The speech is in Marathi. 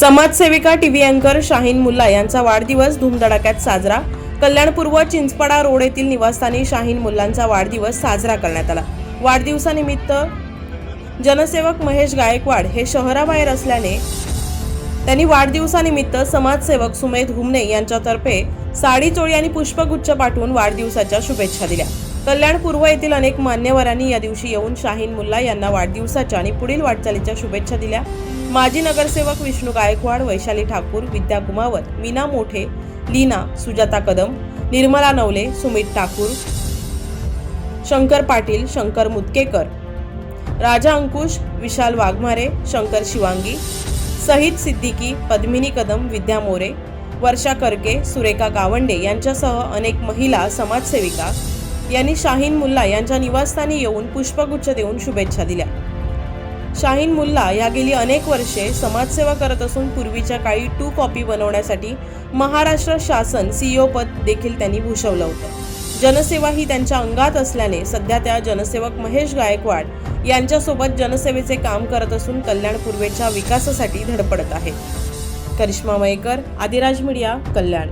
समाजसेविका टी व्ही अँकर शाहीन मुल्ला यांचा वाढदिवस धूमधडाक्यात साजरा. कल्याणपूर्व चिंचपाडा रोड येथील निवासस्थानी शाहीन मुल्लांचा वाढदिवस साजरा करण्यात आला. वाढदिवसानिमित्त जनसेवक महेश गायकवाड हे शहराबाहेर असल्याने त्यांनी वाढदिवसानिमित्त समाजसेवक सुमेध हुमने यांच्यातर्फे साडी चोळी आणि पुष्पगुच्छ पाठवून वाढदिवसाच्या शुभेच्छा दिल्या. कल्याण पूर्व येथील अनेक मान्यवरांनी या दिवशी येऊन शाहीन मुल्ला यांना वाढदिवसाच्या आणि पुढील वाटचालीच्या शुभेच्छा दिल्या. माजी नगरसेवक विष्णू गायकवाड वैशाली ठाकूर विद्या कुमावत मीना मोठे लीना सुजाता कदम निर्मला नवले सुमित ठाकूर शंकर पाटील शंकर मुतकेकर राजा अंकुश विशाल वाघमारे शंकर शिवांगी सहित सिद्दीकी पद्मिनी कदम विद्या मोरे वर्षा करके सुरेखा गावंडे यांच्यासह अनेक महिला समाजसेविका यांनी शाहीन मुल्ला यांच्या निवासस्थानी येऊन पुष्पगुच्छ देऊन शुभेच्छा दिल्या. शाहीन मुल्ला या गेली अनेक वर्षे समाजसेवा करत असून पूर्वीच्या काळी टू कॉपी बनवण्यासाठी महाराष्ट्र शासन सीईओ पद देखील त्यांनी भूषवलं होतं. जनसेवा ही त्यांच्या अंगात असल्याने सध्या त्या जनसेवक महेश गायकवाड यांच्यासोबत जनसेवेचे काम करत असून कल्याण पूर्वेच्या विकासासाठी धडपडत आहेत करिश्मा मयेकर आदिराज मीडिया कल्याण.